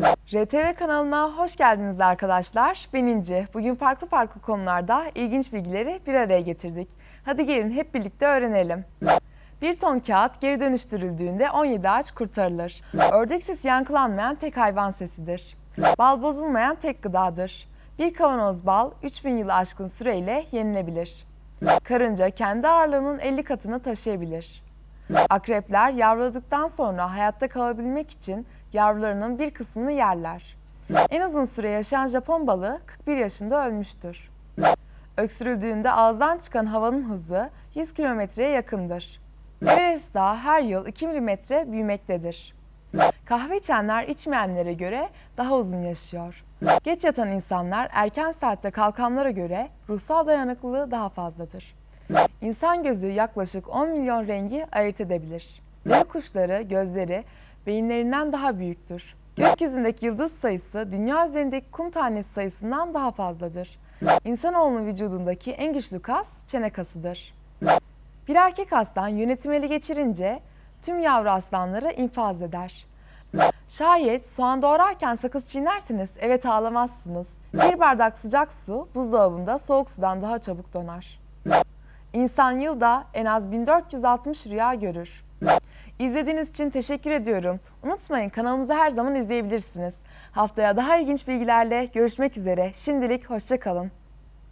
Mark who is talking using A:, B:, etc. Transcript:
A: RTV kanalına hoş geldiniz arkadaşlar. Ben İnci. Bugün farklı farklı konularda ilginç bilgileri bir araya getirdik. Hadi gelin hep birlikte öğrenelim. Bir ton kağıt geri dönüştürüldüğünde 17 ağaç kurtarılır. Ördek sesi yankılanmayan tek hayvan sesidir. Bal bozulmayan tek gıdadır. Bir kavanoz bal 3000 yılı aşkın süreyle yenilebilir. Karınca kendi ağırlığının 50 katını taşıyabilir. Akrepler yavruladıktan sonra hayatta kalabilmek için yavrularının bir kısmını yerler. En uzun süre yaşayan Japon balığı 41 yaşında ölmüştür. Öksürüldüğünde ağızdan çıkan havanın hızı 100 kilometreye yakındır. Everest Dağı her yıl 2 milimetre büyümektedir. Kahve içenler içmeyenlere göre daha uzun yaşıyor. Geç yatan insanlar erken saatte kalkanlara göre ruhsal dayanıklılığı daha fazladır. İnsan gözü yaklaşık 10 milyon rengi ayırt edebilir. Deve kuşları gözleri beyinlerinden daha büyüktür. Gökyüzündeki yıldız sayısı dünya üzerindeki kum tanesi sayısından daha fazladır. İnsanoğlunun vücudundaki en güçlü kas çene kasıdır. Bir erkek aslan yönetim ele geçirince tüm yavru aslanları infaz eder. Şayet soğan doğrarken sakız çiğnerseniz evet ağlamazsınız. Bir bardak sıcak su buzdolabında soğuk sudan daha çabuk donar. İnsan yılda en az 1460 rüya görür. İzlediğiniz için teşekkür ediyorum. Unutmayın kanalımızı her zaman izleyebilirsiniz. Haftaya daha ilginç bilgilerle görüşmek üzere. Şimdilik hoşçakalın.